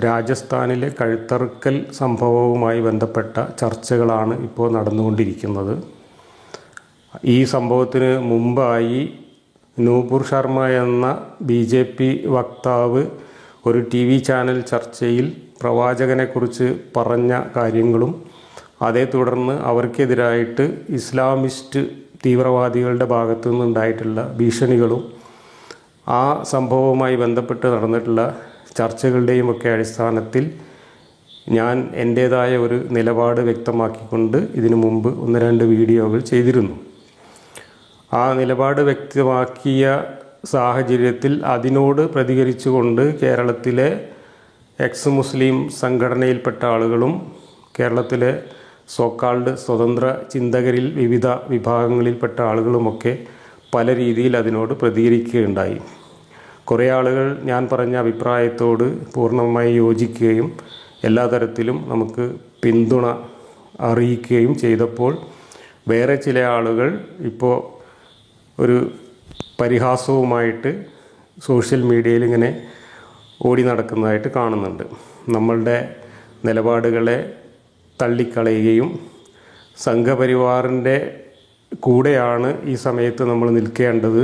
രാജസ്ഥാനിലെ കഴുത്തറുക്കൽ സംഭവവുമായി ബന്ധപ്പെട്ട ചർച്ചകളാണ് ഇപ്പോൾ നടന്നുകൊണ്ടിരിക്കുന്നത്. ഈ സംഭവത്തിന് മുമ്പായി നൂപുർ ശർമ്മ എന്ന ബി ജെ പി വക്താവ് ഒരു ടി വി ചാനൽ ചർച്ചയിൽ പ്രവാചകനെക്കുറിച്ച് പറഞ്ഞ കാര്യങ്ങളും അതേ തുടർന്ന് അവർക്കെതിരായിട്ട് ഇസ്ലാമിസ്റ്റ് തീവ്രവാദികളുടെ ഭാഗത്തു നിന്നുണ്ടായിട്ടുള്ള ഭീഷണികളും ആ സംഭവവുമായി ബന്ധപ്പെട്ട് നടന്നിട്ടുള്ള ചർച്ചകളുടെയും ഒക്കെ അടിസ്ഥാനത്തിൽ ഞാൻ എന്റേതായ ഒരു നിലപാട് വ്യക്തമാക്കിക്കൊണ്ട് ഇതിനു മുമ്പ് ഒന്ന് രണ്ട് വീഡിയോകൾ ചെയ്തിരുന്നു. ആ നിലപാട് വ്യക്തമാക്കിയ സാഹചര്യത്തിൽ അതിനോട് പ്രതികരിച്ചുകൊണ്ട് കേരളത്തിലെ എക്സ് മുസ്ലിം സംഘടനയിൽപ്പെട്ട ആളുകളും കേരളത്തിലെ സോക്കാൾഡ് സ്വതന്ത്ര ചിന്തകരിൽ വിവിധ വിഭാഗങ്ങളിൽപ്പെട്ട ആളുകളുമൊക്കെ പല രീതിയിൽ അതിനോട് പ്രതികരിക്കുകയുണ്ടായി. കുറേ ആളുകൾ ഞാൻ പറഞ്ഞ അഭിപ്രായത്തോട് പൂർണമായി യോജിക്കുകയും എല്ലാ തരത്തിലും നമുക്ക് പിന്തുണ അറിയിക്കുകയും ചെയ്തപ്പോൾ വേറെ ചില ആളുകൾ ഇപ്പോൾ ഒരു പരിഹാസവുമായിട്ട് സോഷ്യൽ മീഡിയയിൽ ഇങ്ങനെ ഓടി നടക്കുന്നതായിട്ട് കാണുന്നുണ്ട്. നമ്മളുടെ നിലപാടുകളെ തള്ളിക്കളയുകയും സംഘപരിവാറിന്റെ കൂടെയാണ് ഈ സമയത്ത് നമ്മൾ നിൽക്കേണ്ടത്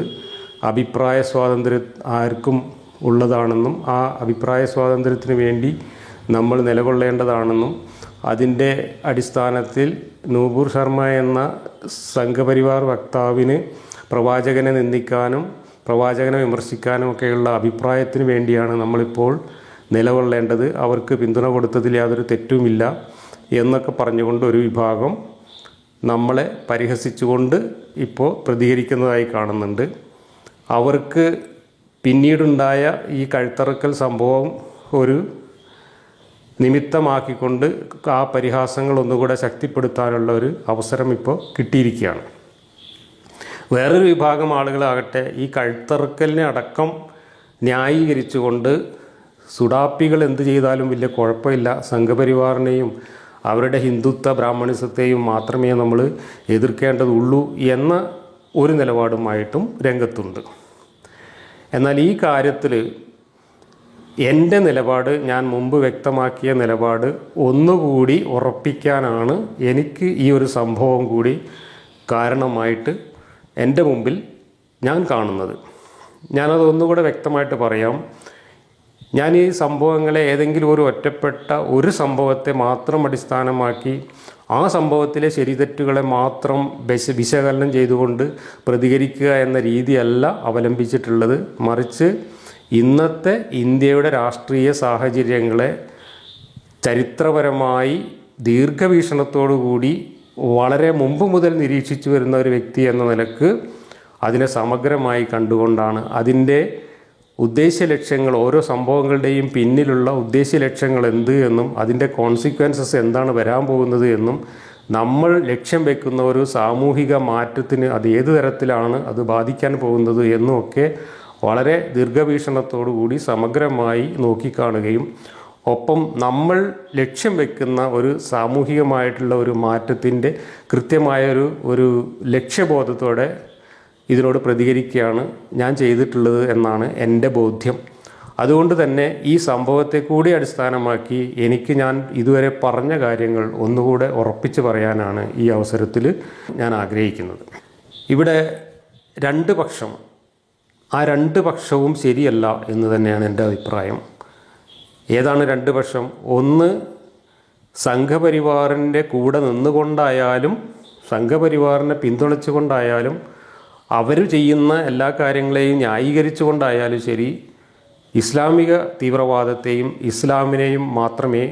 അഭിപ്രായ സ്വാതന്ത്ര്യം ആർക്കും ഉള്ളതാണെന്നും ആ അഭിപ്രായ സ്വാതന്ത്ര്യത്തിന് വേണ്ടി നമ്മൾ നിലകൊള്ളേണ്ടതാണെന്നും അതിന്റെ അടിസ്ഥാനത്തിൽ നൂപൂർ ശർമ്മ എന്ന സംഘപരിവാർ വക്താവിന് പ്രവാചകനെ നിന്ദിക്കാനും പ്രവാചകനെ വിമർശിക്കാനും ഒക്കെയുള്ള അഭിപ്രായത്തിന് വേണ്ടിയാണ് നമ്മളിപ്പോൾ നിലകൊള്ളേണ്ടത്. അവർക്ക് പിന്തുണ കൊടുത്തതിൽ യാതൊരു തെറ്റുമില്ല എന്നൊക്കെ പറഞ്ഞുകൊണ്ട് ഒരു വിഭാഗം നമ്മളെ പരിഹസിച്ചുകൊണ്ട് ഇപ്പോൾ പ്രതികരിക്കുന്നതായി കാണുന്നുണ്ട്. അവർക്ക് പിന്നീടുണ്ടായ ഈ കഴുത്തറക്കൽ സംഭവം ഒരു നിമിത്തമാക്കിക്കൊണ്ട് ആ പരിഹാസങ്ങൾ ഒന്നുകൂടെ ശക്തിപ്പെടുത്താനുള്ള ഒരു അവസരം ഇപ്പോൾ കിട്ടിയിരിക്കുകയാണ്. വേറൊരു വിഭാഗം ആളുകളാകട്ടെ ഈ കഴുത്തറക്കലിനെ അടക്കം ന്യായീകരിച്ചുകൊണ്ട് സുഡാപ്പികൾ എന്ത് ചെയ്താലും വലിയ കുഴപ്പമില്ല. സംഘപരിവാറിനെയും അവരുടെ ഹിന്ദുത്വ ബ്രാഹ്മണിസത്തെയും മാത്രമേ നമ്മൾ എതിർക്കേണ്ടതുള്ളൂ എന്ന ഒരു നിലപാടുമായിട്ടും രംഗത്തുണ്ട്. എന്നാൽ ഈ കാര്യത്തിൽ എന്റെ നിലപാട് ഞാൻ മുമ്പ് വ്യക്തമാക്കിയ നിലപാട് ഒന്നുകൂടി ഉറപ്പിക്കാനാണ് എനിക്ക് ഈ ഒരു സംഭവം കൂടി കാരണമായിട്ട് എന്റെ മുമ്പിൽ ഞാൻ കാണുന്നത്. ഞാനത് ഒന്നുകൂടെ വ്യക്തമായിട്ട് പറയാം. ഞാൻ ഈ സംഭവങ്ങളെ ഏതെങ്കിലും ഒരു ഒറ്റപ്പെട്ട ഒരു സംഭവത്തെ മാത്രം അടിസ്ഥാനമാക്കി ആ സംഭവത്തിലെ ശരിതെറ്റുകളെ മാത്രം വിശ വിശകലനം ചെയ്തുകൊണ്ട് പ്രതികരിക്കുക എന്ന രീതിയല്ല അവലംബിച്ചിട്ടുള്ളത്. മറിച്ച് ഇന്നത്തെ ഇന്ത്യയുടെ രാഷ്ട്രീയ സാഹചര്യങ്ങളെ ചരിത്രപരമായി ദീർഘവീക്ഷണത്തോടു കൂടി വളരെ മുമ്പ് മുതൽ നിരീക്ഷിച്ചു വരുന്ന ഒരു വ്യക്തി എന്ന നിലയ്ക്ക് അതിനെ സമഗ്രമായി കണ്ടുകൊണ്ടാണ്. അതിന്റെ ഉദ്ദേശ്യ ലക്ഷ്യങ്ങൾ ഓരോ സംഭവങ്ങളുടെയും പിന്നിലുള്ള ഉദ്ദേശ്യ ലക്ഷ്യങ്ങൾ എന്ത് എന്നും അതിന്റെ കോൺസിക്വൻസസ് എന്താണ് വരാൻ പോകുന്നത് എന്നും നമ്മൾ ലക്ഷ്യം വെക്കുന്ന ഒരു സാമൂഹിക മാറ്റത്തിന് അത് ഏത് തരത്തിലാണ് അത് ബാധിക്കാൻ പോകുന്നത് എന്നുമൊക്കെ വളരെ ദീർഘവീക്ഷണത്തോടു കൂടി സമഗ്രമായി നോക്കിക്കാണുകയും ഒപ്പം നമ്മൾ ലക്ഷ്യം വെക്കുന്ന ഒരു സാമൂഹികമായിട്ടുള്ള ഒരു മാറ്റത്തിന്റെ കൃത്യമായൊരു ഒരു ലക്ഷ്യബോധത്തോടെ ഇതിനോട് പ്രതികരിക്കുകയാണ് ഞാൻ ചെയ്തിട്ടുള്ളത് എന്നാണ് എന്റെ ബോധ്യം. അതുകൊണ്ട് തന്നെ ഈ സംഭവത്തെ കൂടി അടിസ്ഥാനമാക്കി എനിക്ക് ഞാൻ ഇതുവരെ പറഞ്ഞ കാര്യങ്ങൾ ഒന്നുകൂടെ ഉറപ്പിച്ച് പറയാനാണ് ഈ അവസരത്തിൽ ഞാൻ ആഗ്രഹിക്കുന്നത്. ഇവിടെ രണ്ട് പക്ഷം. ആ രണ്ട് പക്ഷവും ശരിയല്ല എന്ന് തന്നെയാണ് എന്റെ അഭിപ്രായം. ഏതാണ് രണ്ട് പക്ഷം? ഒന്ന് സംഘപരിവാറിന്റെ കൂടെ നിന്നുകൊണ്ടായാലും സംഘപരിവാറിനെ പിന്തുണച്ചുകൊണ്ടായാലും അവർ ചെയ്യുന്ന എല്ലാ കാര്യങ്ങളെയും ന്യായീകരിച്ചുകൊണ്ടായാലും ശരി ഇസ്ലാമിക തീവ്രവാദത്തെയും ഇസ്ലാമിനെയും മാത്രമേ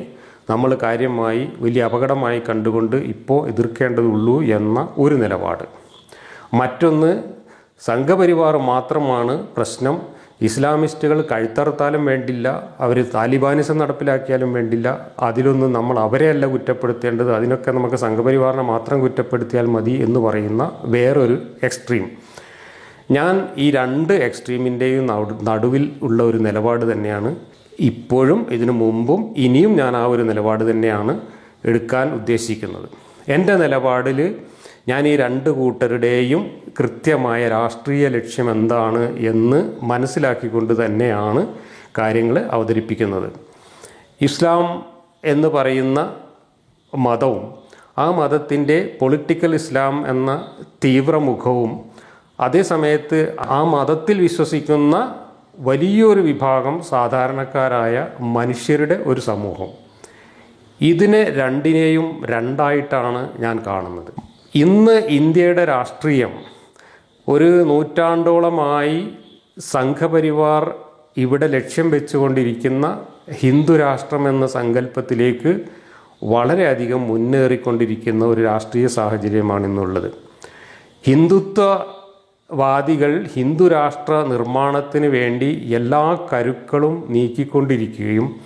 നമ്മൾ കാര്യമായി വലിയ അപകടമായി കണ്ടുകൊണ്ട് ഇപ്പോൾ എതിർക്കേണ്ടതുള്ളൂ എന്ന ഒരു നിലപാട്. മറ്റൊന്ന് സംഘപരിവാർ മാത്രമാണ് പ്രശ്നം ഇസ്ലാമിസ്റ്റുകൾ കഴുത്തറുത്താലും വേണ്ടില്ല അവർ താലിബാനിസം നടപ്പിലാക്കിയാലും വേണ്ടില്ല അതിലൊന്നും നമ്മൾ അവരെയല്ല കുറ്റപ്പെടുത്തേണ്ടത് അതിനൊക്കെ നമുക്ക് സംഘപരിവാറിനെ മാത്രം കുറ്റപ്പെടുത്തിയാൽ മതി എന്ന് പറയുന്ന വേറൊരു എക്സ്ട്രീം ഞാൻ ഈ രണ്ട് എക്സ്ട്രീമിന്റെയും നടുവിൽ ഉള്ള ഒരു നിലപാട് തന്നെയാണ്. ഇപ്പോഴും ഇതിനു മുമ്പും ഇനിയും ഞാൻ ആ ഒരു നിലപാട് തന്നെയാണ് എടുക്കാൻ ഉദ്ദേശിക്കുന്നത്. എന്റെ നിലപാടിൽ ഞാൻ ഈ രണ്ട് കൂട്ടരുടെയും കൃത്യമായ രാഷ്ട്രീയ ലക്ഷ്യം എന്താണ് എന്ന് മനസ്സിലാക്കിക്കൊണ്ട് തന്നെയാണ് കാര്യങ്ങൾ അവതരിപ്പിക്കുന്നത്. ഇസ്ലാം എന്ന് പറയുന്ന മതവും ആ മതത്തിന്റെ പൊളിറ്റിക്കൽ ഇസ്ലാം എന്ന തീവ്രമുഖവും അതേസമയത്ത് ആ മതത്തിൽ വിശ്വസിക്കുന്ന വലിയൊരു വിഭാഗം സാധാരണക്കാരായ മനുഷ്യരുടെ ഒരു സമൂഹം. ഇതിനെ രണ്ടിനെയും രണ്ടായിട്ടാണ് ഞാൻ കാണുന്നത്. ഇന്ന് ഇന്ത്യയുടെ രാഷ്ട്രീയം ഒരു നൂറ്റാണ്ടോളമായി സംഘപരിവാർ ഇവിടെ ലക്ഷ്യം വെച്ചുകൊണ്ടിരിക്കുന്ന ഹിന്ദു രാഷ്ട്രം എന്ന സങ്കല്പത്തിലേക്ക് വളരെയധികം മുന്നേറിക്കൊണ്ടിരിക്കുന്ന ഒരു രാഷ്ട്രീയ സാഹചര്യമാണ് ഇന്നുള്ളത്. ഹിന്ദുത്വവാദികൾ ഹിന്ദു രാഷ്ട്ര നിർമ്മാണത്തിന് വേണ്ടി എല്ലാ കരുക്കളും നീക്കിക്കൊണ്ടിരിക്കുകയും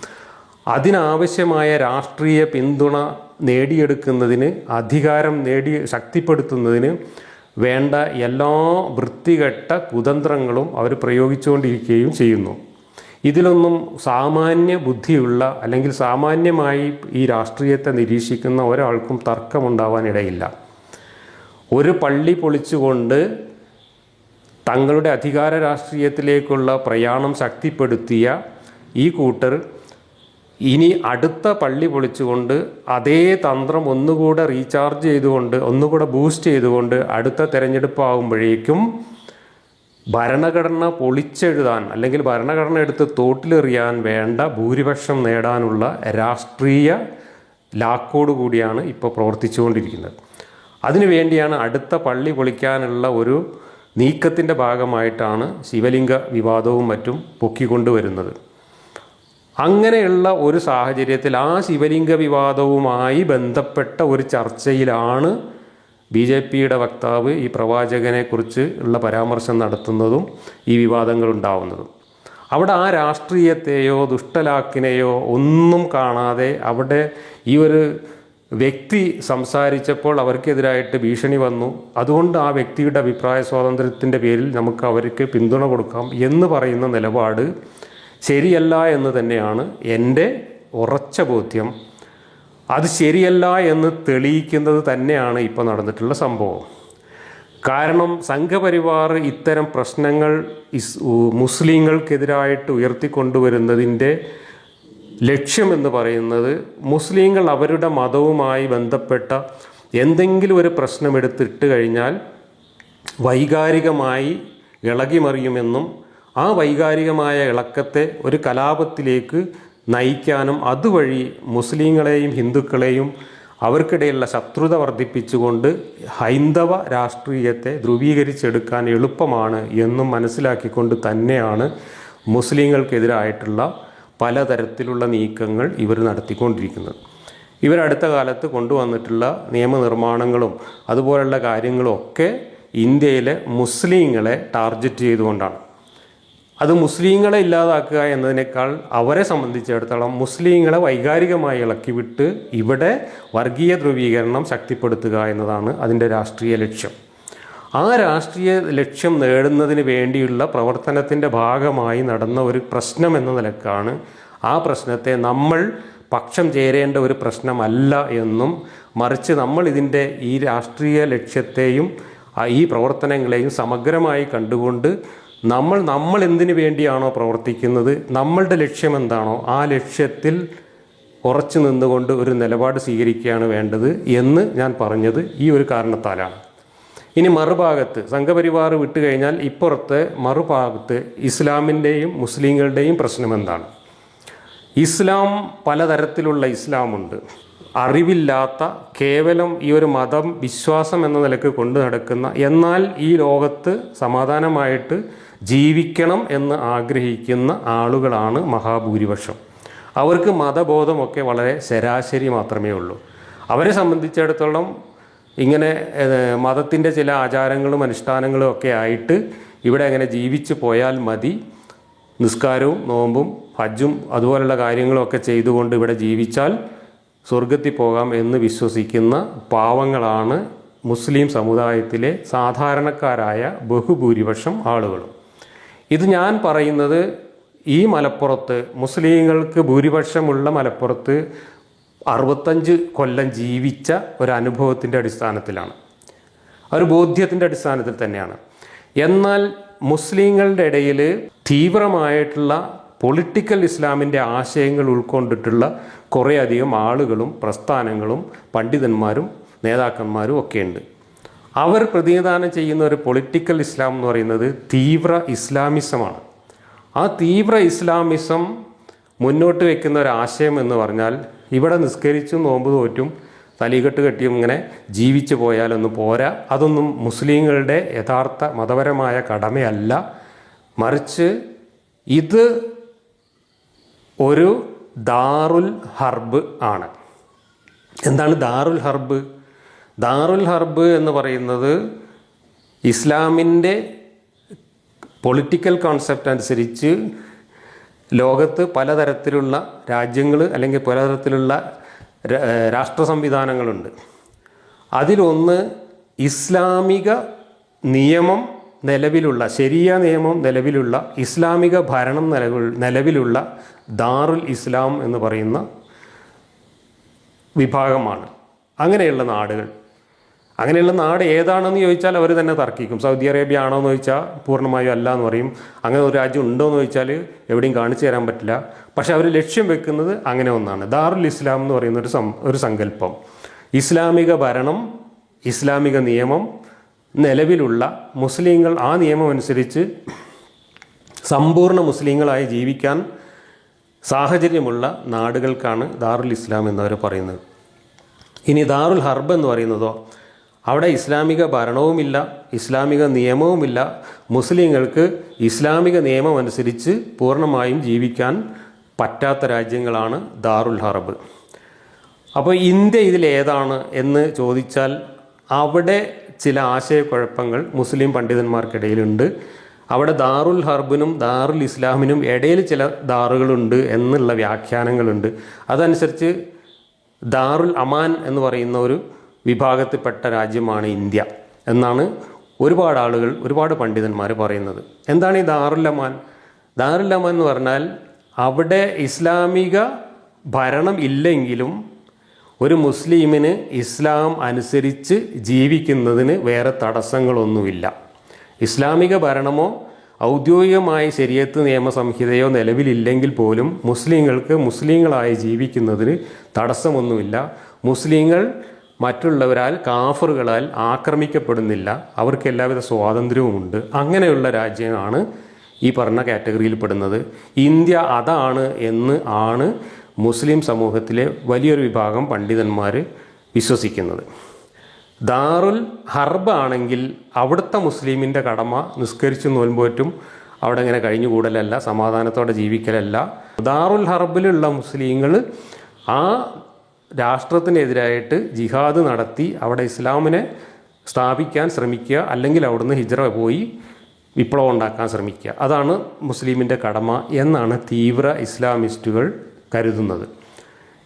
അതിനാവശ്യമായ രാഷ്ട്രീയ പിന്തുണ നേടിയെടുക്കുന്നതിന് അധികാരം നേടി ശക്തിപ്പെടുത്തുന്നതിന് വേണ്ട എല്ലാ വൃത്തികെട്ട കുതന്ത്രങ്ങളും അവർ പ്രയോഗിച്ചുകൊണ്ടിരിക്കുകയും ചെയ്യുന്നു. ഇതിലൊന്നും സാമാന്യ ബുദ്ധിയുള്ള അല്ലെങ്കിൽ സാമാന്യമായി ഈ രാഷ്ട്രീയത്തെ നിരീക്ഷിക്കുന്ന ഒരാൾക്കും തർക്കമുണ്ടാവാനിടയില്ല. ഒരു പള്ളി പൊളിച്ചുകൊണ്ട് തങ്ങളുടെ അധികാര രാഷ്ട്രീയത്തിലേക്കുള്ള പ്രയാണം ശക്തിപ്പെടുത്തിയ ഈ കൂട്ടർ ഇനി അടുത്ത പള്ളി പൊളിച്ചുകൊണ്ട് അതേ തന്ത്രം ഒന്നുകൂടെ റീചാർജ് ചെയ്തുകൊണ്ട് ഒന്നുകൂടെ ബൂസ്റ്റ് ചെയ്തുകൊണ്ട് അടുത്ത തെരഞ്ഞെടുപ്പാകുമ്പോഴേക്കും ഭരണഘടന പൊളിച്ചെഴുതാൻ അല്ലെങ്കിൽ ഭരണഘടന എടുത്ത് തോട്ടിലെറിയാൻ വേണ്ട ഭൂരിപക്ഷം നേടാനുള്ള രാഷ്ട്രീയ കൂടിയാണ് ഇപ്പോൾ പ്രവർത്തിച്ചുകൊണ്ടിരിക്കുന്നത്. അതിനുവേണ്ടിയാണ് അടുത്ത പള്ളി പൊളിക്കാനുള്ള ഒരു നീക്കത്തിന്റെ ഭാഗമായിട്ടാണ് ശിവലിംഗ വിവാദവും മറ്റും പൊക്കിക്കൊണ്ടുവരുന്നത്. അങ്ങനെയുള്ള ഒരു സാഹചര്യത്തിൽ ആ ശിവലിംഗ വിവാദവുമായി ബന്ധപ്പെട്ട ഒരു ചർച്ചയിലാണ് ബി ജെ പിയുടെ വക്താവ് ഈ പ്രവാചകനെക്കുറിച്ച് ഉള്ള പരാമർശം നടത്തുന്നതും ഈ വിവാദങ്ങൾ ഉണ്ടാവുന്നതും. അവിടെ ആ രാഷ്ട്രീയത്തെയോ ദുഷ്ടലാക്കിനെയോ ഒന്നും കാണാതെ അവിടെ ഈ ഒരു വ്യക്തി സംസാരിച്ചപ്പോൾ അവർക്കെതിരായിട്ട് ഭീഷണി വന്നു. അതുകൊണ്ട് ആ വ്യക്തിയുടെ അഭിപ്രായ സ്വാതന്ത്ര്യത്തിന്റെ പേരിൽ നമുക്ക് അവർക്ക് പിന്തുണ കൊടുക്കാം എന്ന് പറയുന്ന നിലപാട് ശരിയല്ല എന്ന് തന്നെയാണ് എന്റെ ഉറച്ച ബോധ്യം. അത് ശരിയല്ല എന്ന് തെളിയിക്കുന്നത് തന്നെയാണ് ഇപ്പോൾ നടന്നിട്ടുള്ള സംഭവം. കാരണം സംഘപരിവാർ ഇത്തരം പ്രശ്നങ്ങൾ ഇസ് മുസ്ലിങ്ങൾക്കെതിരായിട്ട് ഉയർത്തിക്കൊണ്ടുവരുന്നതിന്റെ ലക്ഷ്യമെന്ന് പറയുന്നത് മുസ്ലിങ്ങൾ അവരുടെ മതവുമായി ബന്ധപ്പെട്ട എന്തെങ്കിലും ഒരു പ്രശ്നം എടുത്തിട്ട് കഴിഞ്ഞാൽ വൈകാരികമായി ഇളകിമറിയുമെന്നും ആ വൈകാരികമായ ഇളക്കത്തെ ഒരു കലാപത്തിലേക്ക് നയിക്കാനും അതുവഴി മുസ്ലിങ്ങളെയും ഹിന്ദുക്കളെയും അവർക്കിടയിലുള്ള ശത്രുത വർദ്ധിപ്പിച്ചുകൊണ്ട് ഹൈന്ദവ രാഷ്ട്രീയത്തെ ധ്രുവീകരിച്ചെടുക്കാൻ എളുപ്പമാണ് എന്നും മനസ്സിലാക്കിക്കൊണ്ട് തന്നെയാണ് മുസ്ലിങ്ങൾക്കെതിരായിട്ടുള്ള പലതരത്തിലുള്ള നീക്കങ്ങൾ ഇവർ നടത്തിക്കൊണ്ടിരിക്കുന്നത്. ഇവരടുത്ത കാലത്ത് കൊണ്ടുവന്നിട്ടുള്ള നിയമനിർമ്മാണങ്ങളും അതുപോലുള്ള കാര്യങ്ങളും ഒക്കെ ഇന്ത്യയിലെ മുസ്ലിങ്ങളെ ടാർഗറ്റ് ചെയ്തുകൊണ്ടാണ്. അത് മുസ്ലിങ്ങളെ ഇല്ലാതാക്കുക എന്നതിനേക്കാൾ അവരെ സംബന്ധിച്ചിടത്തോളം മുസ്ലിങ്ങളെ വൈകാരികമായി ഇളക്കിവിട്ട് ഇവിടെ വർഗീയ ധ്രുവീകരണം ശക്തിപ്പെടുത്തുക എന്നതാണ് അതിന്റെ രാഷ്ട്രീയ ലക്ഷ്യം. ആ രാഷ്ട്രീയ ലക്ഷ്യം നേടുന്നതിന് വേണ്ടിയുള്ള പ്രവർത്തനത്തിന്റെ ഭാഗമായി നടന്ന ഒരു പ്രശ്നം എന്ന നിലക്കാണ് ആ പ്രശ്നത്തെ നമ്മൾ പക്ഷം ചേരേണ്ട ഒരു പ്രശ്നമല്ല എന്നും മറിച്ച് നമ്മൾ ഇതിന്റെ ഈ രാഷ്ട്രീയ ലക്ഷ്യത്തെയും ഈ പ്രവർത്തനങ്ങളെയും സമഗ്രമായി കണ്ടുകൊണ്ട് നമ്മൾ നമ്മൾ എന്തിനു വേണ്ടിയാണോ പ്രവർത്തിക്കുന്നത്? നമ്മളുടെ ലക്ഷ്യം എന്താണോ ആ ലക്ഷ്യത്തിൽ ഉറച്ചു നിന്നുകൊണ്ട് ഒരു നിലപാട് സ്വീകരിക്കുകയാണ് വേണ്ടത് എന്ന് ഞാൻ പറഞ്ഞത് ഈ ഒരു കാരണത്താലാണ്. ഇനി മറുഭാഗത്ത് സംഘപരിവാർ വിട്ടുകഴിഞ്ഞാൽ ഇപ്പുറത്ത് മറുഭാഗത്ത് ഇസ്ലാമിന്റെയും മുസ്ലിങ്ങളുടെയും പ്രശ്നം എന്താണ്? ഇസ്ലാം പലതരത്തിലുള്ള ഇസ്ലാമുണ്ട്. അറിവില്ലാത്ത കേവലം ഈ ഒരു മതം വിശ്വാസം എന്ന നിലയ്ക്ക് കൊണ്ടു നടക്കുന്ന എന്നാൽ ഈ ലോകത്ത് സമാധാനമായിട്ട് ജീവിക്കണം എന്ന് ആഗ്രഹിക്കുന്ന ആളുകളാണ് മഹാഭൂരിപക്ഷം. അവർക്ക് മതബോധമൊക്കെ വളരെ ശരാശരി മാത്രമേ ഉള്ളൂ. അവരെ സംബന്ധിച്ചിടത്തോളം ഇങ്ങനെ മതത്തിന്റെ ചില ആചാരങ്ങളും അനുഷ്ഠാനങ്ങളും ഒക്കെ ആയിട്ട് ഇവിടെ അങ്ങനെ ജീവിച്ചു പോയാൽ മതി. നിസ്കാരവും നോമ്പും ഹജ്ജും അതുപോലുള്ള കാര്യങ്ങളൊക്കെ ചെയ്തുകൊണ്ട് ഇവിടെ ജീവിച്ചാൽ സ്വർഗത്തിൽ പോകാം എന്ന് വിശ്വസിക്കുന്ന പാവങ്ങളാണ് മുസ്ലിം സമുദായത്തിലെ സാധാരണക്കാരായ ബഹുഭൂരിപക്ഷം ആളുകളും. ഇത് ഞാൻ പറയുന്നത് ഈ മലപ്പുറത്ത് മുസ്ലിങ്ങൾക്ക് ഭൂരിപക്ഷമുള്ള മലപ്പുറത്ത് അറുപത്തഞ്ച് കൊല്ലം ജീവിച്ച ഒരു അനുഭവത്തിന്റെ അടിസ്ഥാനത്തിലാണ്. ഒരു ബോധ്യത്തിന്റെ അടിസ്ഥാനത്തിൽ തന്നെയാണ്. എന്നാൽ മുസ്ലിങ്ങളുടെ ഇടയിൽ തീവ്രമായിട്ടുള്ള പൊളിറ്റിക്കൽ ഇസ്ലാമിന്റെ ആശയങ്ങൾ ഉൾക്കൊണ്ടിട്ടുള്ള കുറേയധികം ആളുകളും പ്രസ്ഥാനങ്ങളും പണ്ഡിതന്മാരും നേതാക്കന്മാരും ഒക്കെയുണ്ട്. അവർ പ്രതിനിധാനം ചെയ്യുന്ന ഒരു പൊളിറ്റിക്കൽ ഇസ്ലാം എന്ന് പറയുന്നത് തീവ്ര ഇസ്ലാമിസമാണ് ആ തീവ്ര ഇസ്ലാമിസം മുന്നോട്ട് വെക്കുന്ന ഒരു ആശയം എന്ന് പറഞ്ഞാൽ ഇവിടെ നിസ്കരിച്ചും നോമ്പ് തോറ്റും തലികെട്ട് കെട്ടിയും ഇങ്ങനെ ജീവിച്ചു പോയാലൊന്നും പോരാ. അതൊന്നും മുസ്ലിങ്ങളുടെ യഥാർത്ഥ മതപരമായ കടമയല്ല. മറിച്ച് ഇത് ഒരു ദാറുൽ ഹർബ് ആണ്. എന്താണ് ദാറുൽ ഹർബ്? ദാറുൽ ഹർബ് എന്ന് പറയുന്നത് ഇസ്ലാമിന്റെ പൊളിറ്റിക്കൽ കോൺസെപ്റ്റ് അനുസരിച്ച് ലോകത്ത് പലതരത്തിലുള്ള രാജ്യങ്ങൾ അല്ലെങ്കിൽ പലതരത്തിലുള്ള രാഷ്ട്ര സംവിധാനങ്ങളുണ്ട്. അതിലൊന്ന് ഇസ്ലാമിക നിയമം നിലവിലുള്ള ശരിയ നിയമം നിലവിലുള്ള ഇസ്ലാമിക ഭരണം നിലവിലുള്ള ദാറുൽ ഇസ്ലാം എന്ന് പറയുന്ന വിഭാഗമാണ്. അങ്ങനെയുള്ള നാടുകൾ. അങ്ങനെയുള്ള നാട് ഏതാണെന്ന് ചോദിച്ചാൽ അവർ തന്നെ തർക്കിക്കും. സൗദി അറേബ്യ ആണോ എന്ന് ചോദിച്ചാൽ പൂർണമായും അല്ല എന്ന് പറയും. അങ്ങനെ ഒരു രാജ്യം ഉണ്ടോ എന്ന് ചോദിച്ചാൽ എവിടെയും കാണിച്ചു തരാൻ പറ്റില്ല. പക്ഷേ അവർ ലക്ഷ്യം വെക്കുന്നത് അങ്ങനെ ഒന്നാണ്. ദാറുൽ ഇസ്ലാം എന്ന് പറയുന്ന ഒരു സം ഒരു സങ്കല്പം. ഇസ്ലാമിക ഭരണം ഇസ്ലാമിക നിയമം നിലവിലുള്ള മുസ്ലിങ്ങൾ ആ നിയമം അനുസരിച്ച് സമ്പൂർണ മുസ്ലിങ്ങളായി ജീവിക്കാൻ സാഹചര്യമുള്ള നാടുകൾക്കാണ് ദാറുൽ ഇസ്ലാം എന്നവർ പറയുന്നത്. ഇനി ദാറുൽ ഹർബ് എന്ന് പറയുന്നതോ അവിടെ ഇസ്ലാമിക ഭരണവുമില്ല ഇസ്ലാമിക നിയമവുമില്ല. മുസ്ലിങ്ങൾക്ക് ഇസ്ലാമിക നിയമം അനുസരിച്ച് പൂർണമായും ജീവിക്കാൻ പറ്റാത്ത രാജ്യങ്ങളാണ് ദാറുൽ ഹറബ്. അപ്പോൾ ഇന്ത്യ ഇതിലേതാണ് എന്ന് ചോദിച്ചാൽ അവിടെ ചില ആശയക്കുഴപ്പങ്ങൾ മുസ്ലിം പണ്ഡിതന്മാർക്കിടയിലുണ്ട്. അവിടെ ദാറുൽ ഹർബിനും ദാറുൽ ഇസ്ലാമിനും ഇടയിൽ ചില ദാറുകളുണ്ട് എന്നുള്ള വ്യാഖ്യാനങ്ങളുണ്ട്. അതനുസരിച്ച് ദാറുൽ അമാൻ എന്ന് പറയുന്ന ഒരു വിഭാഗത്തിൽപ്പെട്ട രാജ്യമാണ് ഇന്ത്യ എന്നാണ് ഒരുപാട് ആളുകൾ ഒരുപാട് പണ്ഡിതന്മാർ പറയുന്നത്. എന്താണ് ഈ ദാറുല്ലമാൻ ദാറുല്ലമാൻ എന്ന് പറഞ്ഞാൽ അവിടെ ഇസ്ലാമിക ഭരണം ഇല്ലെങ്കിലും ഒരു മുസ്ലിമിന് ഇസ്ലാം അനുസരിച്ച് ജീവിക്കുന്നതിന് വേറെ തടസ്സങ്ങളൊന്നുമില്ല. ഇസ്ലാമിക ഭരണമോ ഔദ്യോഗികമായ ശരിയത്ത് നിയമസംഹിതയോ നിലവിലില്ലെങ്കിൽ പോലും മുസ്ലിങ്ങൾക്ക് മുസ്ലിങ്ങളായി ജീവിക്കുന്നതിന് തടസ്സമൊന്നുമില്ല. മുസ്ലിങ്ങൾ മറ്റുള്ളവരാൽ കാഫറുകളാൽ ആക്രമിക്കപ്പെടുന്നില്ല. അവർക്ക് എല്ലാവിധ സ്വാതന്ത്ര്യവുമുണ്ട് അങ്ങനെയുള്ള രാജ്യമാണ് ഈ പറഞ്ഞ കാറ്റഗറിയിൽ പെടുന്നത്. ഇന്ത്യ അതാണ് എന്ന് ആണ് മുസ്ലിം സമൂഹത്തിലെ വലിയൊരു വിഭാഗം പണ്ഡിതന്മാർ വിശ്വസിക്കുന്നത്. ദാറുൽ ഹർബ് ആണെങ്കിൽ അവിടുത്തെ മുസ്ലിമിന്റെ കടമ നിസ്കരിച്ചു നോൽമ്പോറ്റും അവിടെ ഇങ്ങനെ കഴിഞ്ഞുകൂടലല്ല സമാധാനത്തോടെ ജീവിക്കലല്ല. ദാറുൽ ഹർബിലുള്ള മുസ്ലിങ്ങൾ ആ രാഷ്ട്രത്തിനെതിരായിട്ട് ജിഹാദ് നടത്തി അവിടെ ഇസ്ലാമിനെ സ്ഥാപിക്കാൻ ശ്രമിക്കുക അല്ലെങ്കിൽ അവിടുന്ന് ഹിജ്റ പോയി വിപ്ലവം ഉണ്ടാക്കാൻ ശ്രമിക്കുക. അതാണ് മുസ്ലിമിന്റെ കടമ എന്നാണ് തീവ്ര ഇസ്ലാമിസ്റ്റുകൾ കരുതുന്നത്.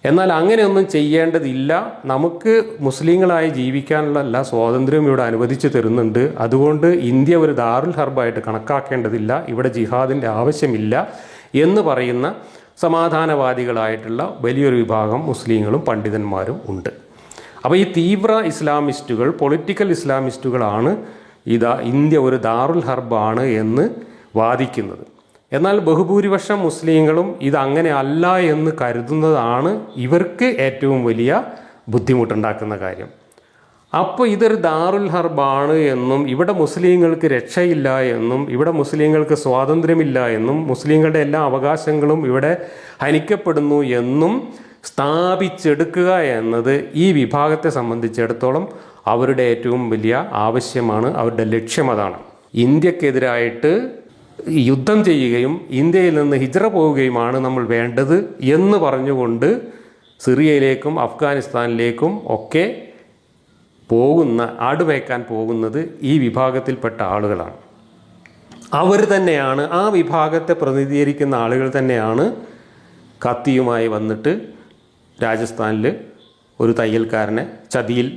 എന്നാൽ അങ്ങനെയൊന്നും ചെയ്യേണ്ടതില്ല. നമുക്ക് മുസ്ലിങ്ങളായി ജീവിക്കാനുള്ള എല്ലാ സ്വാതന്ത്ര്യവും ഇവിടെ അനുവദിച്ചു തരുന്നുണ്ട്. അതുകൊണ്ട് ഇന്ത്യ ഒരു ദാറുൽ ഹർബായിട്ട് കണക്കാക്കേണ്ടതില്ല. ഇവിടെ ജിഹാദിന്റെ ആവശ്യമില്ല എന്ന് പറയുന്ന സമാധാനവാദികളായിട്ടുള്ള വലിയൊരു വിഭാഗം മുസ്ലിങ്ങളും പണ്ഡിതന്മാരും ഉണ്ട്. അപ്പോൾ ഈ തീവ്ര ഇസ്ലാമിസ്റ്റുകൾ പൊളിറ്റിക്കൽ ഇസ്ലാമിസ്റ്റുകളാണ് ഇതാ ഇന്ത്യ ഒരു ദാറുൽ ഹർബാണ് എന്ന് വാദിക്കുന്നത്. എന്നാൽ ബഹുഭൂരിപക്ഷം മുസ്ലിങ്ങളും ഇത് അങ്ങനെ അല്ല എന്ന് കരുതുന്നതാണ് ഇവർക്ക് ഏറ്റവും വലിയ ബുദ്ധിമുട്ടുണ്ടാക്കുന്ന കാര്യം. അപ്പോൾ ഇതൊരു ദാറുൽ ഹർബാണ് എന്നും ഇവിടെ മുസ്ലിങ്ങൾക്ക് രക്ഷയില്ല എന്നും ഇവിടെ മുസ്ലിങ്ങൾക്ക് സ്വാതന്ത്ര്യമില്ല എന്നും മുസ്ലിങ്ങളുടെ എല്ലാ അവകാശങ്ങളും ഇവിടെ ഹനിക്കപ്പെടുന്നു എന്നും സ്ഥാപിച്ചെടുക്കുക എന്നത് ഈ വിഭാഗത്തെ സംബന്ധിച്ചിടത്തോളം അവരുടെ ഏറ്റവും വലിയ ആവശ്യമാണ് അവരുടെ ലക്ഷ്യം അതാണ്. ഇന്ത്യക്കെതിരായിട്ട് യുദ്ധം ചെയ്യുകയും ഇന്ത്യയിൽ നിന്ന് ഹിജ്റ പോവുകയുമാണ് നമ്മൾ വേണ്ടത് എന്ന് പറഞ്ഞുകൊണ്ട് സിറിയയിലേക്കും അഫ്ഗാനിസ്ഥാനിലേക്കും ഒക്കെ പോകുന്ന ആടുമേക്കാൻ പോകുന്നത് ഈ വിഭാഗത്തിൽപ്പെട്ട ആളുകളാണ്. അവർ തന്നെയാണ് ആ വിഭാഗത്തെ പ്രതിനിധീകരിക്കുന്ന ആളുകൾ തന്നെയാണ് കത്തിയുമായി വന്നിട്ട് രാജസ്ഥാനിൽ ഒരു തയ്യൽക്കാരനെ ചതിയിൽ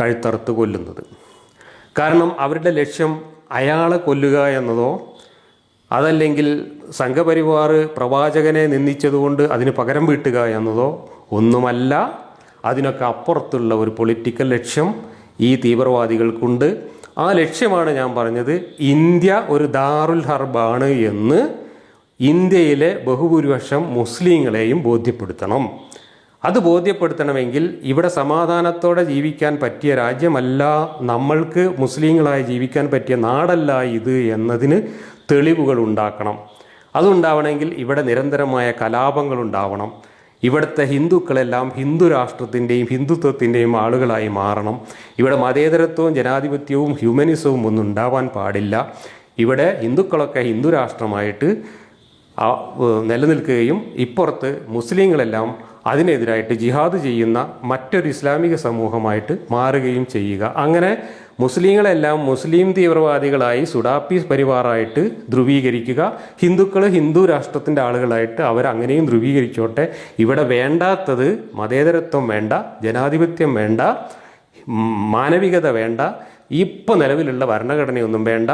കഴുത്തറുത്ത് കൊല്ലുന്നത്. കാരണം അവരുടെ ലക്ഷ്യം അയാളെ കൊല്ലുക എന്നതോ അതല്ലെങ്കിൽ സംഘപരിവാർ പ്രവാചകനെ നിന്ദിച്ചതുകൊണ്ട് അതിന് പകരം വീട്ടുക എന്നതോ ഒന്നുമല്ല അതിനൊക്കെ അപ്പുറത്തുള്ള ഒരു പൊളിറ്റിക്കൽ ലക്ഷ്യം ഈ തീവ്രവാദികൾക്കുണ്ട്. ആ ലക്ഷ്യമാണ് ഞാൻ പറഞ്ഞത് ഇന്ത്യ ഒരു ദാറുൽ ഹർബാണ് എന്ന് ഇന്ത്യയിലെ ബഹുഭൂരിപക്ഷം മുസ്ലിങ്ങളെയും ബോധ്യപ്പെടുത്തണം. അത് ബോധ്യപ്പെടുത്തണമെങ്കിൽ ഇവിടെ സമാധാനത്തോടെ ജീവിക്കാൻ പറ്റിയ രാജ്യമല്ല നമ്മൾക്ക് മുസ്ലിങ്ങളായി ജീവിക്കാൻ പറ്റിയ നാടല്ല ഇത് എന്നതിന് തെളിവുകൾ ഉണ്ടാക്കണം. അതുണ്ടാവണമെങ്കിൽ ഇവിടെ നിരന്തരമായ കലാപങ്ങൾ ഉണ്ടാവണം ഇവിടുത്തെ ഹിന്ദുക്കളെല്ലാം ഹിന്ദു രാഷ്ട്രത്തിന്റെയും ഹിന്ദുത്വത്തിന്റെയും ആളുകളായി മാറണം. ഇവിടെ മതേതരത്വവും ജനാധിപത്യവും ഹ്യൂമനിസവും ഒന്നും ഉണ്ടാവാൻ പാടില്ല. ഇവിടെ ഹിന്ദുക്കളൊക്കെ ഹിന്ദു രാഷ്ട്രമായിട്ട് നിലനിൽക്കുകയും ഇപ്പുറത്ത് മുസ്ലിങ്ങളെല്ലാം അതിനെതിരായിട്ട് ജിഹാദ് ചെയ്യുന്ന മറ്റൊരു ഇസ്ലാമിക സമൂഹമായിട്ട് മാറുകയും ചെയ്യുക. അങ്ങനെ മുസ്ലിങ്ങളെല്ലാം മുസ്ലിം തീവ്രവാദികളായി സുഡാപ്പി പരിവാറായിട്ട് ധ്രുവീകരിക്കുക. ഹിന്ദുക്കൾ ഹിന്ദു രാഷ്ട്രത്തിന്റെ ആളുകളായിട്ട് അവരങ്ങനെയും ധ്രുവീകരിച്ചോട്ടെ. ഇവിടെ വേണ്ടാത്തത് മതേതരത്വം വേണ്ട ജനാധിപത്യം വേണ്ട മാനവികത വേണ്ട ഇപ്പോൾ നിലവിലുള്ള ഭരണഘടനയൊന്നും വേണ്ട.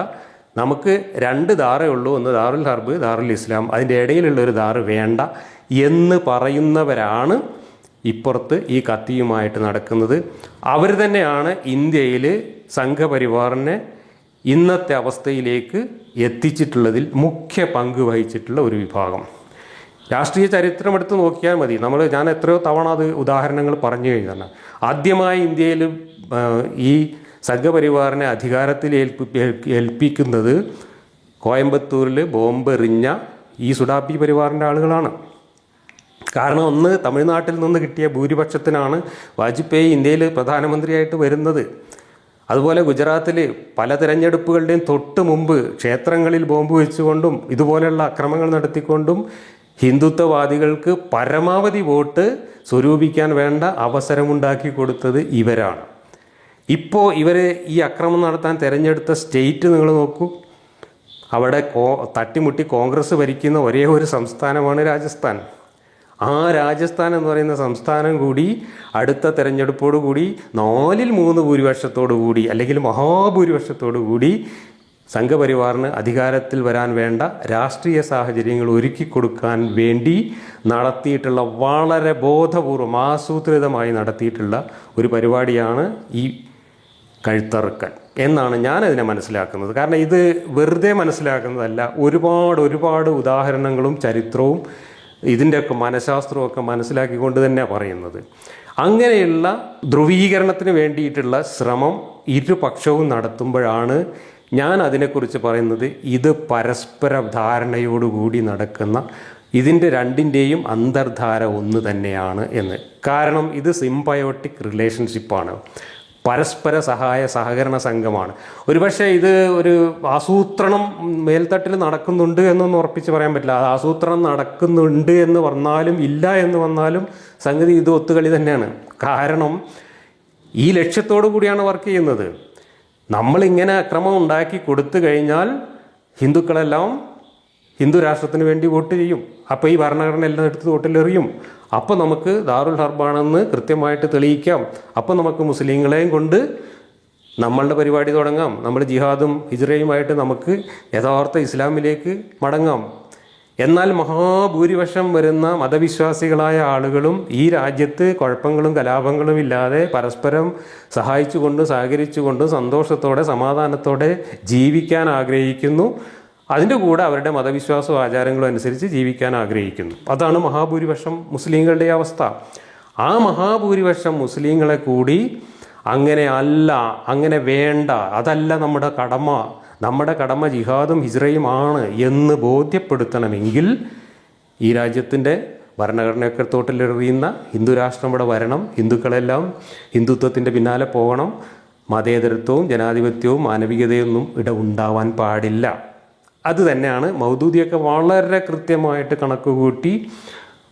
നമുക്ക് രണ്ട് ധാറേ ഉള്ളൂ ഒന്ന് ദാറുൽ ഹർബ് ദാറുൽ ഇസ്ലാം. അതിന്റെ ഇടയിലുള്ള ഒരു ധാറ് വേണ്ട എന്ന് പറയുന്നവരാണ് ഇപ്പുറത്ത് ഈ കത്തിയുമായിട്ട് നടക്കുന്നത്. അവർ തന്നെയാണ് ഇന്ത്യയിൽ സംഘപരിവാറിനെ ഇന്നത്തെ അവസ്ഥയിലേക്ക് എത്തിച്ചിട്ടുള്ളതിൽ മുഖ്യ പങ്ക് വഹിച്ചിട്ടുള്ള ഒരു വിഭാഗം. രാഷ്ട്രീയ ചരിത്രം എടുത്ത് നോക്കിയാൽ മതി. നമ്മൾ ഞാൻ എത്രയോ തവണ അത് ഉദാഹരണങ്ങൾ പറഞ്ഞു കഴിഞ്ഞാൽ ആദ്യമായി ഇന്ത്യയിൽ ഈ സംഘപരിവാറിനെ അധികാരത്തിൽ ഏൽപ്പി ഏൽപ്പിക്കുന്നത് കോയമ്പത്തൂരിൽ ബോംബെറിഞ്ഞ ഈ സുഡാപ്പി പരിവാറിന്റെ ആളുകളാണ്. കാരണം ഒന്ന് തമിഴ്നാട്ടിൽ നിന്ന് കിട്ടിയ ഭൂരിപക്ഷത്തിനാണ് വാജ്പേയി ഇന്ത്യയിൽ പ്രധാനമന്ത്രിയായിട്ട് വരുന്നത്. അതുപോലെ ഗുജറാത്തിൽ പല തിരഞ്ഞെടുപ്പുകളുടെയും തൊട്ട് മുമ്പ് ക്ഷേത്രങ്ങളിൽ ബോംബ് വെച്ചുകൊണ്ടും ഇതുപോലെയുള്ള അക്രമങ്ങൾ നടത്തിക്കൊണ്ടും ഹിന്ദുത്വവാദികൾക്ക് പരമാവധി വോട്ട് സ്വരൂപിക്കാൻ വേണ്ട അവസരമുണ്ടാക്കി കൊടുത്തത് ഇവരാണ്. ഇപ്പോൾ ഇവർ ഈ അക്രമം നടത്താൻ തിരഞ്ഞെടുത്ത സ്റ്റേറ്റ് നിങ്ങൾ നോക്കൂ. അവിടെ കോ തട്ടിമുട്ടി കോൺഗ്രസ് ഭരിക്കുന്ന ഒരേ ഒരു സംസ്ഥാനമാണ് രാജസ്ഥാൻ. ആ രാജസ്ഥാൻ എന്ന് പറയുന്ന സംസ്ഥാനം കൂടി അടുത്ത തെരഞ്ഞെടുപ്പോടു കൂടി നാലിൽ മൂന്ന് ഭൂരിപക്ഷത്തോടു കൂടി അല്ലെങ്കിൽ മഹാഭൂരിപക്ഷത്തോടു കൂടി സംഘപരിവാറിന് അധികാരത്തിൽ വരാൻ വേണ്ട രാഷ്ട്രീയ സാഹചര്യങ്ങൾ ഒരുക്കി കൊടുക്കാൻ വേണ്ടി നടത്തിയിട്ടുള്ള വളരെ ബോധപൂർവം ആസൂത്രിതമായി നടത്തിയിട്ടുള്ള ഒരു പരിപാടിയാണ് ഈ കഴുത്തറുക്കൽ എന്നാണ് ഞാനതിനെ മനസ്സിലാക്കുന്നത്. കാരണം ഇത് വെറുതെ മനസ്സിലാക്കുന്നതല്ല. ഒരുപാട് ഒരുപാട് ഉദാഹരണങ്ങളും ചരിത്രവും ഇതിന്റെയൊക്കെ മനഃശാസ്ത്രമൊക്കെ മനസ്സിലാക്കിക്കൊണ്ട് തന്നെ പറയുന്നത്. അങ്ങനെയുള്ള ധ്രുവീകരണത്തിന് വേണ്ടിയിട്ടുള്ള ശ്രമം ഇരുപക്ഷവും നടത്തുമ്പോഴാണ് ഞാൻ അതിനെക്കുറിച്ച് പറയുന്നത്. ഇത് പരസ്പര ധാരണയോടുകൂടി നടക്കുന്ന ഇതിന്റെ രണ്ടിന്റെയും അന്തർധാര ഒന്ന് തന്നെയാണ് എന്ന്. കാരണം ഇത് സിംബയോട്ടിക് റിലേഷൻഷിപ്പാണ്. പരസ്പര സഹായ സഹകരണ സംഘമാണ്. ഒരുപക്ഷെ ഇത് ഒരു ആസൂത്രണം മേൽത്തട്ടിൽ നടക്കുന്നുണ്ട് എന്നൊന്നും ഉറപ്പിച്ച് പറയാൻ പറ്റില്ല. ആസൂത്രണം നടക്കുന്നുണ്ട് എന്ന് പറഞ്ഞാലും ഇല്ല എന്ന് വന്നാലും സംഗതി ഇത് ഒത്തുകളി തന്നെയാണ്. കാരണം ഈ ലക്ഷ്യത്തോടു കൂടിയാണ് വർക്ക് ചെയ്യുന്നത്. നമ്മളിങ്ങനെ അക്രമം ഉണ്ടാക്കി കൊടുത്തു കഴിഞ്ഞാൽ ഹിന്ദുക്കളെല്ലാം ഹിന്ദു രാഷ്ട്രത്തിന് വേണ്ടി വോട്ട് ചെയ്യും. അപ്പോൾ ഈ ഭരണഘടന എല്ലാം എടുത്ത് വോട്ടിലെറിയും അപ്പോൾ നമുക്ക് ദാറുൽ ഹർബാണെന്ന് കൃത്യമായിട്ട് തെളിയിക്കാം. അപ്പോൾ നമുക്ക് മുസ്ലിങ്ങളെയും കൊണ്ട് നമ്മളുടെ പരിപാടി തുടങ്ങാം. നമ്മൾ ജിഹാദും ഹിജ്റയുമായിട്ട് നമുക്ക് യഥാർത്ഥ ഇസ്ലാമിലേക്ക് മടങ്ങാം. എന്നാൽ മഹാഭൂരിപക്ഷം വരുന്ന മതവിശ്വാസികളായ ആളുകളും ഈ രാജ്യത്ത് കുഴപ്പങ്ങളും കലാപങ്ങളും ഇല്ലാതെ പരസ്പരം സഹായിച്ചുകൊണ്ടും സഹകരിച്ചുകൊണ്ടും സന്തോഷത്തോടെ സമാധാനത്തോടെ ജീവിക്കാൻ ആഗ്രഹിക്കുന്നു. അതിന്റെ കൂടെ അവരുടെ മതവിശ്വാസവും ആചാരങ്ങളും അനുസരിച്ച് ജീവിക്കാൻ ആഗ്രഹിക്കുന്നു. അതാണ് മഹാഭൂരിപക്ഷം മുസ്ലിങ്ങളുടെ അവസ്ഥ. ആ മഹാഭൂരിപക്ഷം മുസ്ലിങ്ങളെ കൂടി അങ്ങനെ അല്ല അങ്ങനെ വേണ്ട അതല്ല നമ്മുടെ കടമ. നമ്മുടെ കടമ ജിഹാദും ഹിജ്റയും ആണ് എന്ന് ബോധ്യപ്പെടുത്തണമെങ്കിൽ ഈ രാജ്യത്തിന്റെ ഭരണഘടനയൊക്കെ തോട്ടിലെറിയുന്ന ഹിന്ദു രാഷ്ട്രം ഇവിടെ വരണം ഹിന്ദുക്കളെല്ലാം ഹിന്ദുത്വത്തിന്റെ പിന്നാലെ പോകണം. മതേതരത്വവും ജനാധിപത്യവും മാനവികതയൊന്നും ഇവിടെ ഉണ്ടാവാൻ പാടില്ല. അത് തന്നെയാണ് മൗദൂദിയൊക്കെ വളരെ കൃത്യമായിട്ട് കണക്ക് കൂട്ടി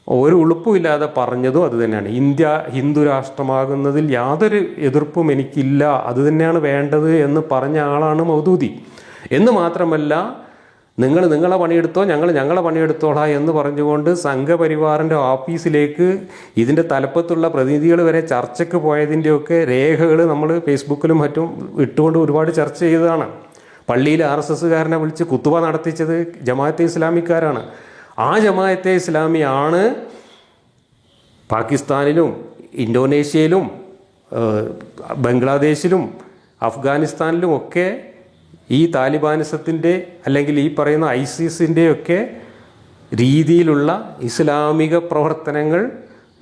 ഒരു ഉളുപ്പുമില്ലാതെ പറഞ്ഞതും അത് തന്നെയാണ്. ഇന്ത്യ ഹിന്ദു രാഷ്ട്രമാകുന്നതിൽ യാതൊരു എതിർപ്പും എനിക്കില്ല അത് തന്നെയാണ് വേണ്ടത് എന്ന് പറഞ്ഞ ആളാണ് മൗദൂദി. എന്ന് മാത്രമല്ല നിങ്ങൾ നിങ്ങളെ പണിയെടുത്തോ ഞങ്ങൾ ഞങ്ങളെ പണിയെടുത്തോളാം എന്ന് പറഞ്ഞുകൊണ്ട് സംഘപരിവാറിന്റെ ഓഫീസിലേക്ക് ഇതിന്റെ തലപ്പത്തുള്ള പ്രതിനിധികൾ വരെ ചർച്ചയ്ക്ക് പോയതിന്റെയൊക്കെ രേഖകൾ നമ്മൾ ഫേസ്ബുക്കിലും മറ്റും ഇട്ടുകൊണ്ട് ഒരുപാട് ചർച്ച ചെയ്തതാണ്. പള്ളിയിൽ ആർ എസ് എസ്സുകാരനെ വിളിച്ച് കുത്തുവ നടത്തിച്ചത് ജമാഅത്തെ ഇസ്ലാമിക്കാരാണ്. ആ ജമാഅത്തെ ഇസ്ലാമിയാണ് പാകിസ്ഥാനിലും ഇന്തോനേഷ്യയിലും ബംഗ്ലാദേശിലും അഫ്ഗാനിസ്ഥാനിലും ഒക്കെ ഈ താലിബാനിസത്തിന്റെ അല്ലെങ്കിൽ ഈ പറയുന്ന ഐസിസിന്റെയൊക്കെ രീതിയിലുള്ള ഇസ്ലാമിക പ്രവർത്തനങ്ങൾ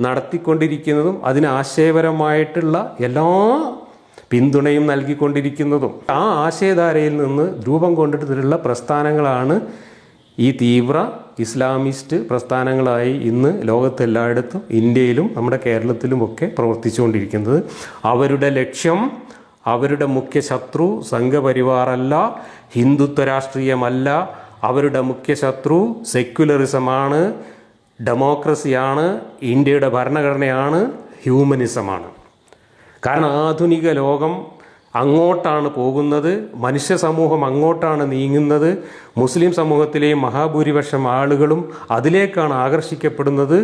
നടത്തിക്കൊണ്ടിരിക്കുന്നതും അതിന് ആശയപരമായിട്ടുള്ള എല്ലാ പിന്തുണയും നൽകിക്കൊണ്ടിരിക്കുന്നതും. ആ ആശയധാരയിൽ നിന്ന് രൂപം കൊണ്ടിട്ടുള്ള പ്രസ്ഥാനങ്ങളാണ് ഈ തീവ്ര ഇസ്ലാമിസ്റ്റ് പ്രസ്ഥാനങ്ങളായി ഇന്ന് ലോകത്തെല്ലായിടത്തും ഇന്ത്യയിലും നമ്മുടെ കേരളത്തിലുമൊക്കെ പ്രവർത്തിച്ചുകൊണ്ടിരിക്കുന്നത്. അവരുടെ ലക്ഷ്യം അവരുടെ മുഖ്യ ശത്രു സംഘപരിവാറല്ല ഹിന്ദുത്വ രാഷ്ട്രീയമല്ല. അവരുടെ മുഖ്യ ശത്രു സെക്യുലറിസമാണ് ഡെമോക്രസിയാണ് ഇന്ത്യയുടെ ഭരണഘടനയാണ് ഹ്യൂമനിസമാണ്. കാരണം ആധുനിക ലോകം അങ്ങോട്ടാണ് പോകുന്നത് മനുഷ്യ സമൂഹം അങ്ങോട്ടാണ് നീങ്ങുന്നത് മുസ്ലിം സമൂഹത്തിലെയും മഹാഭൂരിപക്ഷം ആളുകളും അതിലേക്കാണ് ആകർഷിക്കപ്പെടുന്നത്.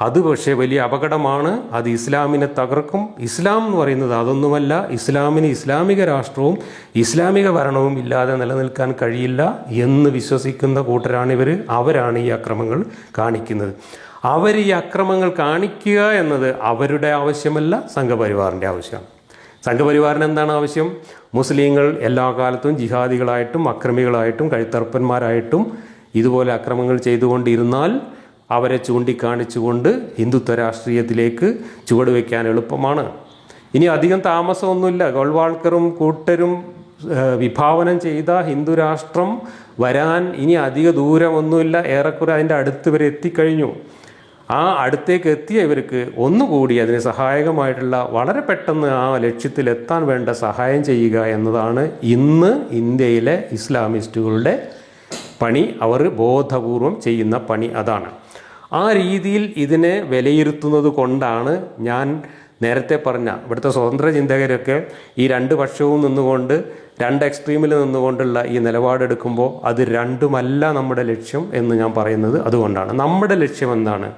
അത് പക്ഷേ വലിയ അപകടമാണ്. അത് ഇസ്ലാമിനെ തകർക്കും. ഇസ്ലാം എന്ന് പറയുന്നത് അതൊന്നുമല്ല. ഇസ്ലാമിന് ഇസ്ലാമിക രാഷ്ട്രവും ഇസ്ലാമിക ഭരണവും ഇല്ലാതെ നിലനിൽക്കാൻ കഴിയില്ല എന്ന് വിശ്വസിക്കുന്ന കൂട്ടരാണിവർ അവരാണ് ഈ അക്രമങ്ങൾ കാണിക്കുന്നത്. അവർ ഈ അക്രമങ്ങൾ കാണിക്കുക എന്നത് അവരുടെ ആവശ്യമല്ല സംഘപരിവാറിന്റെ ആവശ്യമാണ്. സംഘപരിവാറിന് എന്താണ് ആവശ്യം? മുസ്ലിങ്ങൾ എല്ലാ കാലത്തും ജിഹാദികളായിട്ടും അക്രമികളായിട്ടും കഴുത്തർപ്പന്മാരായിട്ടും ഇതുപോലെ അക്രമങ്ങൾ ചെയ്തുകൊണ്ടിരുന്നാൽ അവരെ ചൂണ്ടിക്കാണിച്ചുകൊണ്ട് ഹിന്ദുത്വ രാഷ്ട്രീയത്തിലേക്ക് ചുവടുവെക്കാൻ എളുപ്പമാണ്. ഇനി അധികം താമസമൊന്നുമില്ല. ഗോൾവാൾക്കറും കൂട്ടരും വിഭാവനം ചെയ്ത ഹിന്ദു രാഷ്ട്രം വരാൻ ഇനി അധിക ദൂരമൊന്നുമില്ല. ഏറെക്കുറെ അതിന്റെ അടുത്ത് വരെ എത്തിക്കഴിഞ്ഞു. ആ അടുത്തേക്ക് എത്തിയ ഇവർക്ക് ഒന്നുകൂടി അതിന് സഹായകമായിട്ടുള്ള വളരെ പെട്ടെന്ന് ആ ലക്ഷ്യത്തിലെത്താൻ വേണ്ട സഹായം ചെയ്യുക എന്നതാണ് ഇന്ന് ഇന്ത്യയിലെ ഇസ്ലാമിസ്റ്റുകളുടെ പണി. അവർ ബോധപൂർവം ചെയ്യുന്ന പണി അതാണ്. ആ രീതിയിൽ ഇതിനെ വിലയിരുത്തുന്നത് കൊണ്ടാണ് ഞാൻ നേരത്തെ പറഞ്ഞ ഇവിടുത്തെ സ്വതന്ത്ര ചിന്തകരൊക്കെ ഈ രണ്ട് പക്ഷവും നിന്നുകൊണ്ട് രണ്ട് എക്സ്ട്രീമിൽ നിന്നുകൊണ്ടുള്ള ഈ നിലപാടെടുക്കുമ്പോൾ അത് രണ്ടുമല്ല നമ്മുടെ ലക്ഷ്യം എന്ന് ഞാൻ പറയുന്നത് അതുകൊണ്ടാണ്. നമ്മുടെ ലക്ഷ്യം എന്താണ്?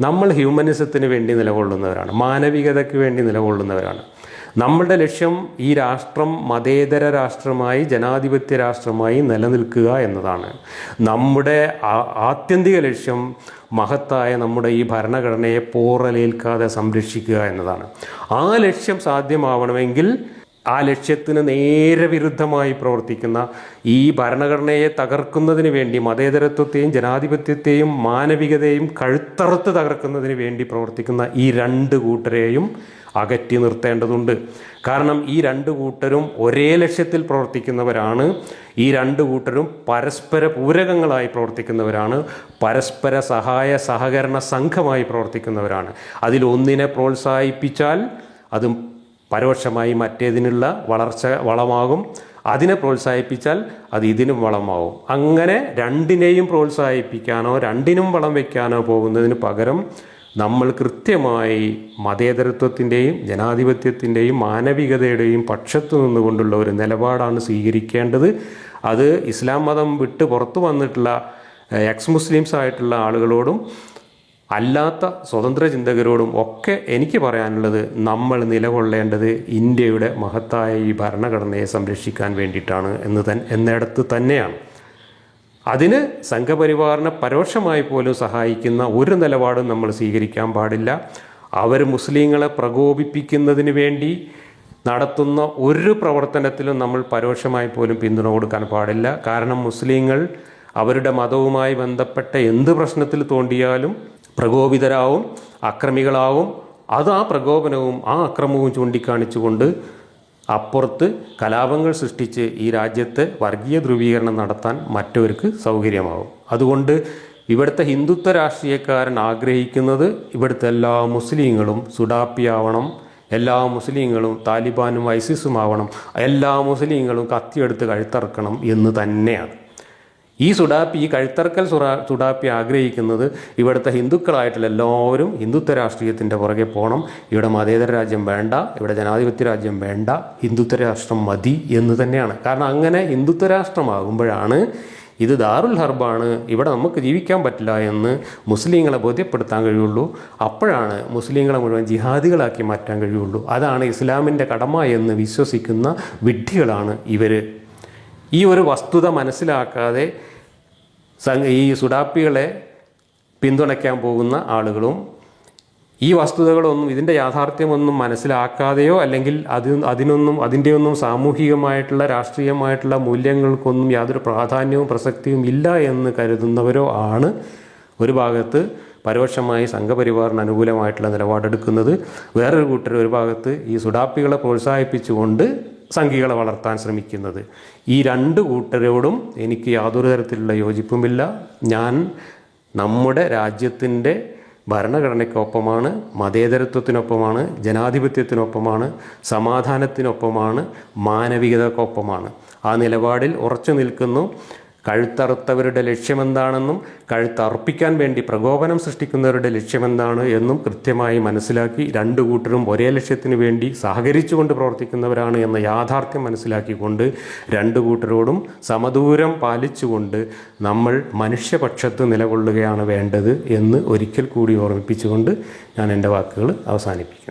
നമ്മൾ ഹ്യൂമനിസത്തിന് വേണ്ടി നിലകൊള്ളുന്നവരാണ്. മാനവികതയ്ക്ക് വേണ്ടി നിലകൊള്ളുന്നവരാണ്. നമ്മളുടെ ലക്ഷ്യം ഈ രാഷ്ട്രം മതേതര രാഷ്ട്രമായി ജനാധിപത്യ രാഷ്ട്രമായി നിലനിൽക്കുക എന്നതാണ്. നമ്മുടെ ആത്യന്തിക ലക്ഷ്യം മഹത്തായ നമ്മുടെ ഈ ഭരണഘടനയെ പോറലേൽക്കാതെ സംരക്ഷിക്കുക എന്നതാണ്. ആ ലക്ഷ്യം സാധ്യമാവണമെങ്കിൽ ആ ലക്ഷ്യത്തിന് നേരെ വിരുദ്ധമായി പ്രവർത്തിക്കുന്ന ഈ ഭരണഘടനയെ തകർക്കുന്നതിന് വേണ്ടി മതേതരത്വത്തെയും ജനാധിപത്യത്തെയും മാനവികതയും കഴുത്തറുത്ത് തകർക്കുന്നതിന് വേണ്ടി പ്രവർത്തിക്കുന്ന ഈ രണ്ട് കൂട്ടരെയും അകറ്റി നിർത്തേണ്ടതുണ്ട്. കാരണം ഈ രണ്ട് കൂട്ടരും ഒരേ ലക്ഷ്യത്തിൽ പ്രവർത്തിക്കുന്നവരാണ്. ഈ രണ്ട് കൂട്ടരും പരസ്പര പൂരകങ്ങളായി പ്രവർത്തിക്കുന്നവരാണ്. പരസ്പര സഹായ സഹകരണ സംഘമായി പ്രവർത്തിക്കുന്നവരാണ്. അതിലൊന്നിനെ പ്രോത്സാഹിപ്പിച്ചാൽ അതും പരോക്ഷമായി മറ്റേതിനുള്ള വളർച്ച വളമാകും. അതിനെ പ്രോത്സാഹിപ്പിച്ചാൽ അത് ഇതിനും വളമാവും അങ്ങനെ രണ്ടിനെയും പ്രോത്സാഹിപ്പിക്കാനോ രണ്ടിനും വളം വയ്ക്കാനോ പോകുന്നതിന് പകരം നമ്മൾ കൃത്യമായി മതേതരത്വത്തിന്റെയും ജനാധിപത്യത്തിന്റെയും മാനവികതയുടെയും പക്ഷത്തു നിന്നുകൊണ്ടുള്ള ഒരു നിലപാടാണ് സ്വീകരിക്കേണ്ടത്. അത് ഇസ്ലാം മതം വിട്ട് പുറത്തു വന്നിട്ടുള്ള എക്സ് മുസ്ലിംസ് ആയിട്ടുള്ള ആളുകളോടും അല്ലാത്ത സ്വതന്ത്ര ചിന്തകരോടും ഒക്കെ എനിക്ക് പറയാനുള്ളത് നമ്മൾ നിലകൊള്ളേണ്ടത് ഇന്ത്യയുടെ മഹത്തായ ഈ ഭരണഘടനയെ സംരക്ഷിക്കാൻ വേണ്ടിയിട്ടാണ് എന്ന് തൻ എന്നിടത്ത് തന്നെയാണ്. അതിന് സംഘപരിവാറിനെ പരോക്ഷമായി പോലും സഹായിക്കുന്ന ഒരു നിലപാടും നമ്മൾ സ്വീകരിക്കാൻ പാടില്ല. അവർ മുസ്ലിങ്ങളെ പ്രകോപിപ്പിക്കുന്നതിന് വേണ്ടി നടത്തുന്ന ഒരു പ്രവർത്തനത്തിലും നമ്മൾ പരോക്ഷമായി പോലും പിന്തുണ കൊടുക്കാൻ പാടില്ല. കാരണം മുസ്ലിങ്ങൾ അവരുടെ മതവുമായി ബന്ധപ്പെട്ട എന്ത് പ്രശ്നത്തിൽ തോണ്ടിയാലും പ്രകോപിതരാവും അക്രമികളാവും. അത് ആ പ്രകോപനവും ആ അക്രമവും ചൂണ്ടിക്കാണിച്ചുകൊണ്ട് അപ്പുറത്ത് കലാപങ്ങൾ സൃഷ്ടിച്ച് ഈ രാജ്യത്തെ വർഗീയ ധ്രുവീകരണം നടത്താൻ മറ്റവർക്ക് സൗകര്യമാവും. അതുകൊണ്ട് ഇവിടുത്തെ ഹിന്ദുത്വ രാഷ്ട്രീയക്കാരൻ ആഗ്രഹിക്കുന്നത് ഇവിടുത്തെ എല്ലാ മുസ്ലിങ്ങളും സുഡാപ്പിയാവണം എല്ലാ മുസ്ലിങ്ങളും താലിബാനും ഐസിസും ആവണം എല്ലാ മുസ്ലിങ്ങളും കത്തിയെടുത്ത് കഴുത്തറക്കണം എന്ന് തന്നെയാണ്. ഈ സുഡാപ്പി ഈ കഴുത്തറക്കൽ സുറാ സുഡാപ്പി ആഗ്രഹിക്കുന്നത് ഇവിടുത്തെ ഹിന്ദുക്കളായിട്ടുള്ള എല്ലാവരും ഹിന്ദുത്വ രാഷ്ട്രീയത്തിന്റെ പുറകെ പോകണം. ഇവിടെ മതേതര രാജ്യം വേണ്ട ഇവിടെ ജനാധിപത്യ രാജ്യം വേണ്ട ഹിന്ദുത്വ രാഷ്ട്രം മതി എന്ന് തന്നെയാണ്. കാരണം അങ്ങനെ ഹിന്ദുത്വ രാഷ്ട്രമാകുമ്പോഴാണ് ഇത് ദാറുൽ ഹർബാണ് ഇവിടെ നമുക്ക് ജീവിക്കാൻ പറ്റില്ല എന്ന് മുസ്ലിങ്ങളെ ബോധ്യപ്പെടുത്താൻ കഴിയുള്ളൂ. അപ്പോഴാണ് മുസ്ലിങ്ങളെ മുഴുവൻ ജിഹാദികളാക്കി മാറ്റാൻ കഴിയുള്ളൂ. അതാണ് ഇസ്ലാമിന്റെ കടമ എന്ന് വിശ്വസിക്കുന്ന വിഡ്ഢികളാണ് ഇവർ ഈ ഒരു വസ്തുത മനസ്സിലാക്കാതെ ഈ സുഡാപ്പികളെ പിന്തുണയ്ക്കാൻ പോകുന്ന ആളുകളും ഈ വസ്തുതകളൊന്നും ഇതിന്റെ യാഥാർത്ഥ്യമൊന്നും മനസ്സിലാക്കാതെയോ അല്ലെങ്കിൽ അത് അതിനൊന്നും അതിന്റെയൊന്നും സാമൂഹികമായിട്ടുള്ള രാഷ്ട്രീയമായിട്ടുള്ള മൂല്യങ്ങൾക്കൊന്നും യാതൊരു പ്രാധാന്യവും പ്രസക്തിയും ഇല്ല എന്ന് കരുതുന്നവരോ ആണ് ഒരു ഭാഗത്ത് പരോക്ഷമായി സംഘപരിവാറിന് അനുകൂലമായിട്ടുള്ള നിലപാടെടുക്കുന്നത്. വേറൊരു കൂട്ടർ ഒരു ഭാഗത്ത് ഈ സുഡാപ്പികളെ പ്രോത്സാഹിപ്പിച്ചുകൊണ്ട് സംഘികളെ വളർത്താൻ ശ്രമിക്കുന്നത്. ഈ രണ്ട് കൂട്ടരോടും എനിക്ക് യാതൊരു തരത്തിലുള്ള യോജിപ്പുമില്ല. ഞാൻ നമ്മുടെ രാജ്യത്തിന്റെ ഭരണഘടനയ്ക്കൊപ്പമാണ് മതേതരത്വത്തിനൊപ്പമാണ് ജനാധിപത്യത്തിനൊപ്പമാണ് സമാധാനത്തിനൊപ്പമാണ് മാനവികതക്കൊപ്പമാണ് ആ നിലപാടിൽ ഉറച്ചു നിൽക്കുന്നു. കഴുത്തറുത്തവരുടെ ലക്ഷ്യമെന്താണെന്നും കഴുത്തർപ്പിക്കാൻ വേണ്ടി പ്രകോപനം സൃഷ്ടിക്കുന്നവരുടെ ലക്ഷ്യമെന്താണ് എന്നും കൃത്യമായി മനസ്സിലാക്കി രണ്ടു കൂട്ടരും ഒരേ ലക്ഷ്യത്തിന് വേണ്ടി സഹകരിച്ചുകൊണ്ട് പ്രവർത്തിക്കുന്നവരാണ് എന്ന യാഥാർത്ഥ്യം മനസ്സിലാക്കിക്കൊണ്ട് രണ്ടു കൂട്ടരോടും സമദൂരം പാലിച്ചുകൊണ്ട് നമ്മൾ മനുഷ്യപക്ഷത്ത് നിലകൊള്ളുകയാണ് വേണ്ടത് എന്ന് ഒരിക്കൽ കൂടി ഓർമ്മിപ്പിച്ചുകൊണ്ട് ഞാൻ എന്റെ വാക്കുകൾ അവസാനിപ്പിക്കുന്നു.